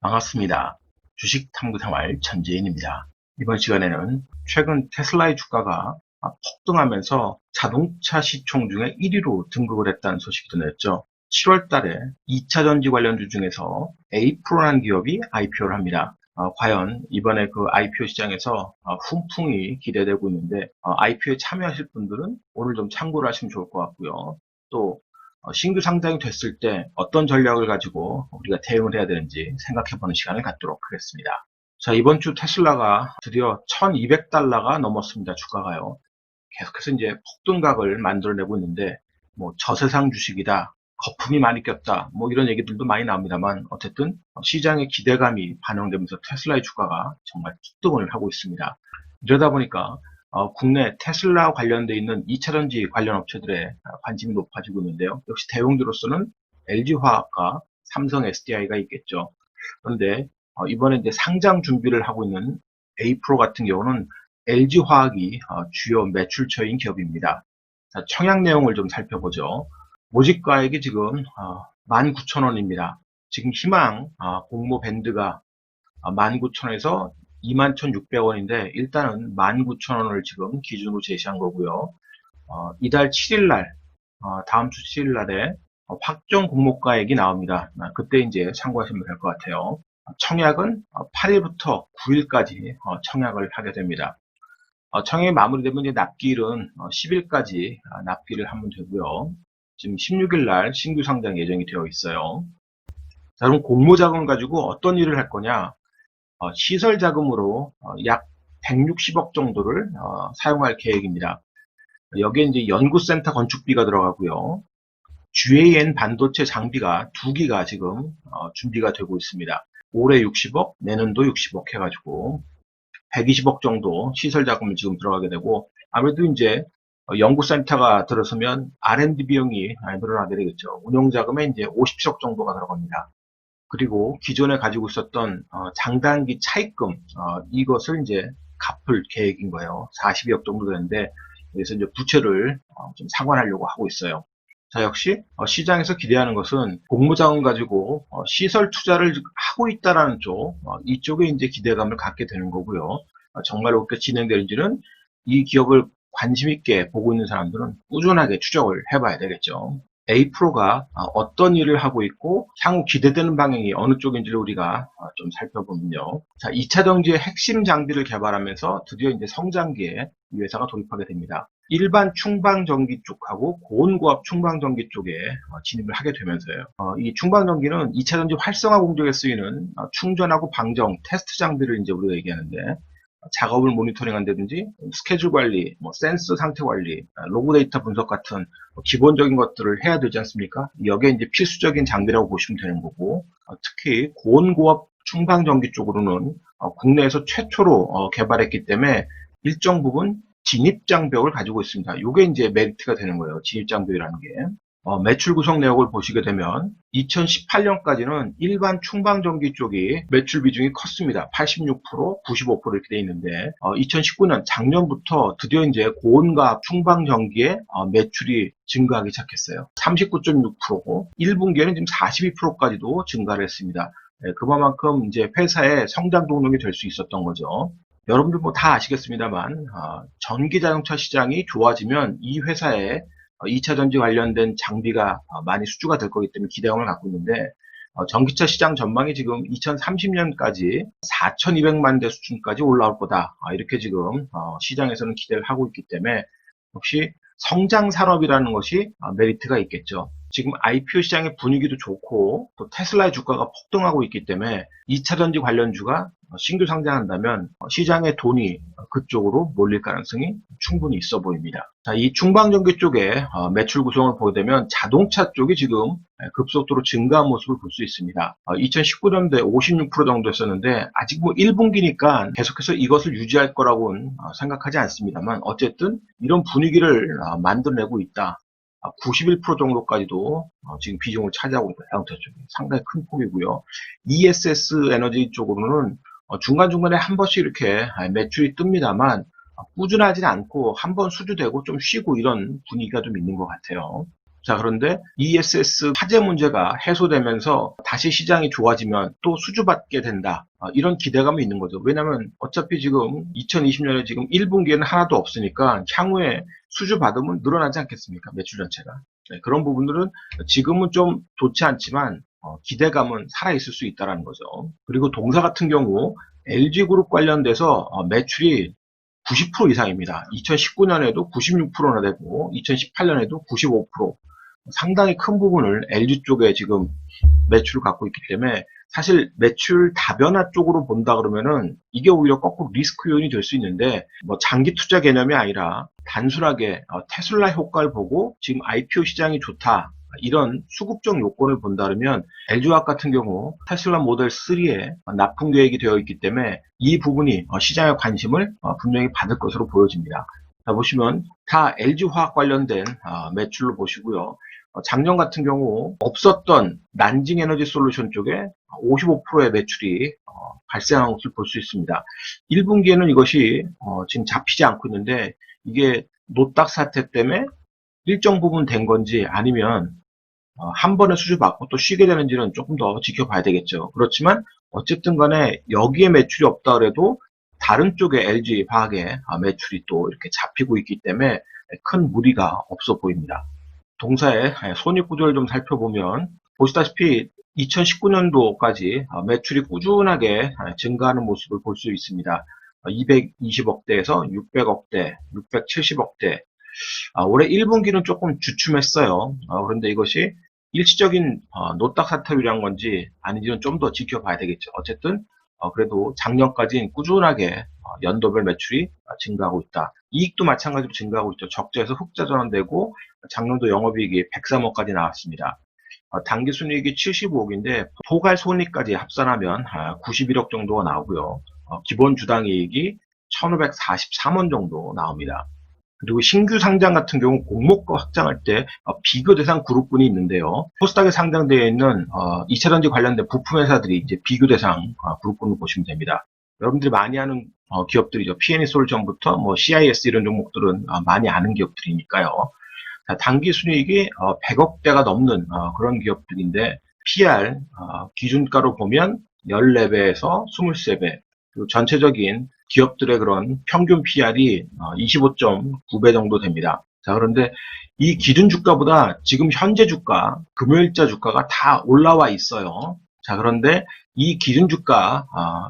반갑습니다. 주식 탐구 생활 전재인입니다. 이번 시간에는 최근 테슬라의 주가가 폭등하면서 자동차 시총 중에 1위로 등극을 했다는 소식이 전했죠. 7월 달에 2차 전지 관련주 중에서 에이프로라는 기업이 IPO를 합니다. 어, 과연 이번에 그 IPO 시장에서 어, 훈풍이 기대되고 있는데 어, IPO에 참여하실 분들은 오늘 좀 참고를 하시면 좋을 것 같고요. 또 어, 신규 상장이 됐을 때 어떤 전략을 가지고 우리가 대응을 해야 되는지 생각해보는 시간을 갖도록 하겠습니다. 자, 이번 주 테슬라가 드디어 1200달러가 넘었습니다. 주가가요. 계속해서 이제 폭등각을 만들어내고 있는데, 뭐, 저세상 주식이다, 거품이 많이 꼈다, 뭐 이런 얘기들도 많이 나옵니다만, 어쨌든 시장의 기대감이 반영되면서 테슬라의 주가가 정말 폭등을 하고 있습니다. 이러다 보니까 어, 국내 테슬라 관련돼 있는 2차전지 관련 업체들의 관심이 높아지고 있는데요. 역시 대형주로서는 LG화학과 삼성 SDI가 있겠죠. 그런데 어, 이번에 이제 상장 준비를 하고 있는 에이프로 같은 경우는 LG화학이 어, 주요 매출처인 기업입니다. 자, 청약 내용을 좀 살펴보죠. 모집가액이 지금 19,000원입니다. 지금 희망 공모 밴드가 19,000원에서 21,600원인데 일단은 19,000원을 지금 기준으로 제시한 거고요. 어, 이달 7일날 어, 다음 주 7일날에 어, 확정 공모가액이 나옵니다. 아, 그때 이제 참고하시면 될 것 같아요. 청약은 8일부터 9일까지 청약을 하게 됩니다. 청약이 마무리되면 이제 납기일은 10일까지 아, 납기를 하면 되고요. 지금 16일날 신규 상장 예정이 되어 있어요. 자, 그럼 공모 자금을 가지고 어떤 일을 할 거냐? 어, 시설 자금으로 어, 약 160억 정도를 어, 사용할 계획입니다. 여기에 이제 연구센터 건축비가 들어가고요. GAN 반도체 장비가 두 기가 지금 준비가 되고 있습니다. 올해 60억, 내년도 60억 해가지고 120억 정도 시설 자금을 지금 들어가게 되고 아무래도 이제 연구센터가 들어서면 R&D 비용이 늘어나게 되겠죠. 운용 자금에 이제 50억 정도가 들어갑니다. 그리고 기존에 가지고 있었던 어, 장단기 차입금 어, 이것을 이제 갚을 계획인 거예요. 40억 정도 되는데 그래서 이제 부채를 어, 좀 상환하려고 하고 있어요. 자 역시 어, 시장에서 기대하는 것은 공모자원 가지고 어, 시설 투자를 하고 있다라는 쪽 어, 이쪽에 이제 기대감을 갖게 되는 거고요. 정말 그렇게 진행되는지는 이 기업을 관심 있게 보고 있는 사람들은 꾸준하게 추적을 해봐야 되겠죠. A프로가 어, 어떤 일을 하고 있고 향후 기대되는 방향이 어느 쪽인지를 우리가 어, 좀 살펴보면요. 자, 2차 전지의 핵심 장비를 개발하면서 드디어 이제 성장기에 이 회사가 돌입하게 됩니다. 일반 충방전기 쪽하고 고온고압 충방전기 쪽에 어, 진입을 하게 되면서요. 이 충방전기는 2차 전지 활성화 공정에 쓰이는 충전하고 방정, 테스트 장비를 이제 우리가 얘기하는데 작업을 모니터링 한다든지 스케줄 관리, 뭐 센스 상태 관리, 로그 데이터 분석 같은 뭐 기본적인 것들을 해야 되지 않습니까? 여기에 이제 필수적인 장비라고 보시면 되는 거고 어, 특히 고온고압 충방전기 쪽으로는 어, 국내에서 최초로 어, 개발했기 때문에 일정 부분 진입장벽을 가지고 있습니다. 이게 이제 메리트가 되는 거예요. 진입장벽이라는 게. 어, 매출 구성 내역을 보시게 되면 2018년까지는 일반 충방전기 쪽이 매출 비중이 컸습니다. 86%, 95% 이렇게 돼 있는데 어, 2019년 작년부터 드디어 이제 고온과 충방전기의 어, 매출이 증가하기 시작했어요. 39.6%고 1분기에는 지금 42%까지도 증가를 했습니다. 네, 그만큼 이제 회사의 성장 동력이 될 수 있었던 거죠. 여러분들 뭐 다 아시겠습니다만 어, 전기 자동차 시장이 좋아지면 이 회사의 2차 어, 전지 관련된 장비가 어, 많이 수주가 될 거기 때문에 기대감을 갖고 있는데 어, 전기차 시장 전망이 지금 2030년까지 4,200만 대 수준까지 올라올 거다. 이렇게 지금 시장에서는 기대를 하고 있기 때문에 역시 성장 산업이라는 것이 메리트가 있겠죠. 지금 IPO 시장의 분위기도 좋고 또 테슬라의 주가가 폭등하고 있기 때문에 2차 전지 관련주가 신규 상장한다면 시장의 돈이 그쪽으로 몰릴 가능성이 충분히 있어 보입니다. 자, 이 중방전기 쪽에 어, 매출 구성을 보게 되면 자동차 쪽이 지금 급속도로 증가한 모습을 볼 수 있습니다. 2019년도에 56% 정도 였었는데 아직 뭐 1분기니까 계속해서 이것을 유지할 거라고는 어, 생각하지 않습니다만 어쨌든 이런 분위기를 어, 만들어내고 있다. 91% 정도까지도 지금 비중을 차지하고 있다. 자동차 쪽이 상당히 큰 폭이고요. ESS 에너지 쪽으로는 중간중간에 한 번씩 이렇게 매출이 뜹니다만 꾸준하지 않고 한 번 수주되고 좀 쉬고 이런 분위기가 좀 있는 것 같아요. 자, 그런데 ESS 화재 문제가 해소되면서 다시 시장이 좋아지면 또 수주받게 된다. 아, 이런 기대감이 있는 거죠. 왜냐하면 어차피 지금 2020년에 지금 1분기에는 하나도 없으니까 향후에 수주 받으면 늘어나지 않겠습니까? 매출 전체가. 네, 그런 부분들은 지금은 좀 좋지 않지만 어, 기대감은 살아있을 수 있다는 거죠. 그리고 동사 같은 경우 LG그룹 관련돼서 어, 매출이 90% 이상입니다. 2019년에도 96%나 되고 2018년에도 95% 상당히 큰 부분을 LG 쪽에 지금 매출을 갖고 있기 때문에 사실 매출 다변화 쪽으로 본다 그러면은 이게 오히려 거꾸로 리스크 요인이 될 수 있는데 뭐 장기 투자 개념이 아니라 단순하게 어, 테슬라 효과를 보고 지금 IPO 시장이 좋다 이런 수급적 요건을 본다면 LG화학 같은 경우 테슬라 모델 3에 납품 계획이 되어 있기 때문에 이 부분이 어, 시장의 관심을 어, 분명히 받을 것으로 보여집니다. 자 보시면 다 LG화학 관련된 어, 매출로 보시고요. 어, 작년 같은 경우 없었던 난징 에너지 솔루션 쪽에 55%의 매출이 어, 발생한 것을 볼 수 있습니다. 1분기에는 이것이 어, 지금 잡히지 않고 있는데 이게 노딱 사태 때문에 일정 부분 된 건지 아니면 어, 한 번에 수주 받고 또 쉬게 되는지는 조금 더 지켜봐야 되겠죠. 그렇지만 어쨌든 간에 여기에 매출이 없다 그래도 다른 쪽에 LG 화학의 아, 매출이 또 이렇게 잡히고 있기 때문에 큰 무리가 없어 보입니다. 동사의 손익 구조를 좀 살펴보면 보시다시피 2019년도까지 매출이 꾸준하게 증가하는 모습을 볼 수 있습니다. 220억대에서 600억대, 670억대. 올해 1분기는 조금 주춤했어요. 아, 그런데 이것이 일시적인 어, 노딱 사태로 인한 건지 아닌지는 좀 더 지켜봐야 되겠죠. 어쨌든 어, 그래도 작년까지 꾸준하게 어, 연도별 매출이 증가하고 있다. 이익도 마찬가지로 증가하고 있죠. 적자에서 흑자 전환되고 작년도 영업이익이 103억까지 나왔습니다. 단기 순이익이 75억인데 포괄 손익까지 합산하면 91억 정도가 나오고요. 기본 주당 이익이 1543원 정도 나옵니다. 그리고 신규 상장 같은 경우 공모가 확장할 때 비교 대상 그룹군이 있는데요. 코스닥에 상장되어 있는 2차전지 관련된 부품 회사들이 이제 비교 대상 그룹군을 보시면 됩니다. 여러분들이 많이 아는 기업들이죠. P&E 솔루션부터 뭐 CIS 이런 종목들은 많이 아는 기업들이니까요. 단기 순이익이 100억대가 넘는 그런 기업들인데 PR 기준가로 보면 14배에서 23배 그리고 전체적인 기업들의 그런 평균 PR이 25.9배 정도 됩니다. 자, 그런데 이 기준 주가보다 지금 현재 주가, 금요일자 주가가 다 올라와 있어요. 자, 그런데 이 기준 주가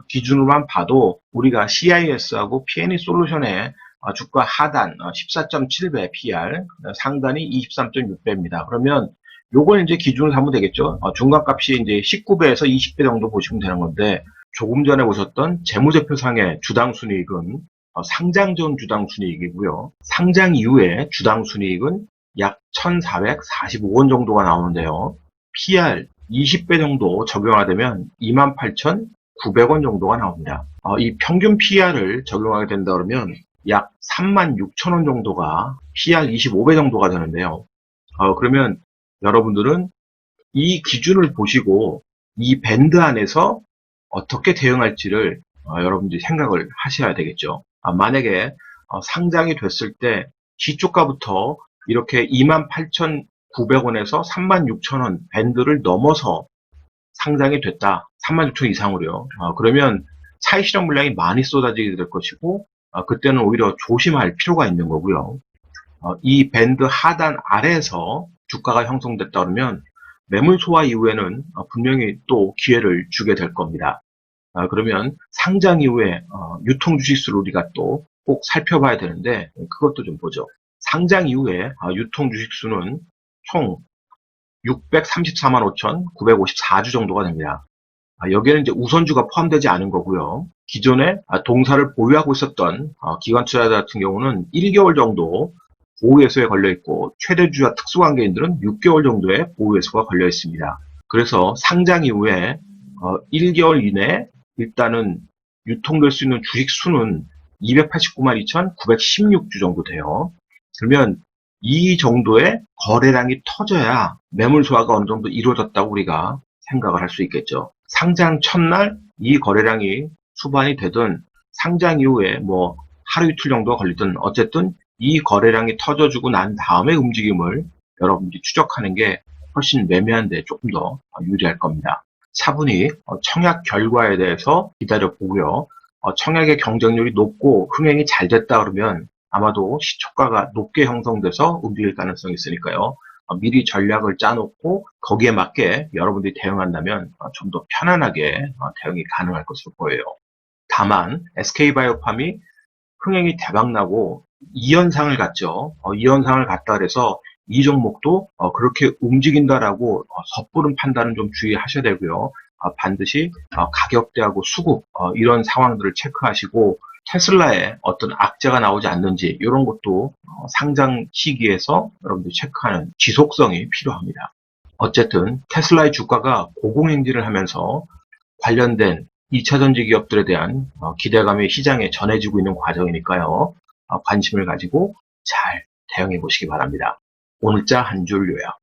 기준으로만 봐도 우리가 CIS하고 P&E 솔루션의 주가 하단 14.7배 PR, 상단이 23.6배입니다. 그러면 요걸 이제 기준으로 삼으면 되겠죠. 중간값이 이제 19배에서 20배 정도 보시면 되는 건데 조금 전에 보셨던 재무제표상의 주당 순이익은 상장 전 주당 순이익이고요. 상장 이후에 주당 순이익은 약 1,445원 정도가 나오는데요. PR 20배 정도 적용하되면 28,900원 정도가 나옵니다. 이 평균 PR을 적용하게 된다 그러면 약 36,000원 정도가 PR 25배 정도가 되는데요. 그러면 여러분들은 이 기준을 보시고 이 밴드 안에서 어떻게 대응할지를 어, 여러분들이 생각을 하셔야 되겠죠. 아, 만약에 어, 상장이 됐을 때 기초가부터 이렇게 28,900원에서 36,000원 밴드를 넘어서 상장이 됐다. 36,000원 이상으로요. 어, 그러면 차익 실현 물량이 많이 쏟아지게 될 것이고 어, 그때는 오히려 조심할 필요가 있는 거고요. 어, 이 밴드 하단 아래에서 주가가 형성됐다 그러면 매물 소화 이후에는 어, 분명히 또 기회를 주게 될 겁니다. 아, 그러면 상장 이후에 어, 유통 주식수를 우리가 또 꼭 살펴봐야 되는데 그것도 좀 보죠. 상장 이후에 아, 유통 주식수는 총 634만 5,954주 정도가 됩니다. 아, 여기에는 이제 우선주가 포함되지 않은 거고요. 기존에 동사를 보유하고 있었던 어, 기관 투자자 같은 경우는 1개월 정도 보호예수에 걸려 있고 최대주와 특수관계인들은 6개월 정도의 보호예수가 걸려 있습니다. 그래서 상장 이후에 어, 1개월 이내 일단은 유통될 수 있는 주식 수는 289만 2,916주 정도 돼요. 그러면 이 정도의 거래량이 터져야 매물 소화가 어느 정도 이루어졌다고 우리가 생각을 할 수 있겠죠. 상장 첫날 이 거래량이 수반이 되든 상장 이후에 뭐 하루 이틀 정도가 걸리든 어쨌든 이 거래량이 터져주고 난 다음에 움직임을 여러분들이 추적하는 게 훨씬 매매한데 조금 더 유리할 겁니다. 차분히 어, 청약 결과에 대해서 기다려 보고요. 어, 청약의 경쟁률이 높고 흥행이 잘 됐다 그러면 아마도 시초가가 높게 형성돼서 움직일 가능성이 있으니까요. 어, 미리 전략을 짜놓고 거기에 맞게 여러분들이 대응한다면 좀 더 편안하게 어, 대응이 가능할 것으로 보여요. 다만 SK바이오팜이 흥행이 대박나고 2연상을 갔죠. 어, 2연상을 갔다 그래서 이 종목도 어, 그렇게 움직인다라고 어, 섣부른 판단은 좀 주의하셔야 되고요. 어, 반드시 어, 가격대하고 수급 어, 이런 상황들을 체크하시고 테슬라에 어떤 악재가 나오지 않는지 이런 것도 어, 상장 시기에서 여러분들 체크하는 지속성이 필요합니다. 어쨌든 테슬라의 주가가 고공행진을 하면서 관련된 2차전지 기업들에 대한 어, 기대감이 시장에 전해지고 있는 과정이니까요. 어, 관심을 가지고 잘 대응해 보시기 바랍니다. 오늘자 한 줄 요약.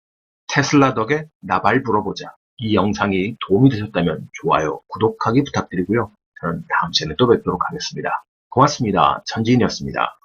테슬라 덕에 나발 불어보자. 이 영상이 도움이 되셨다면 좋아요, 구독하기 부탁드리고요. 저는 다음 시간에 또 뵙도록 하겠습니다. 고맙습니다. 전지인이었습니다.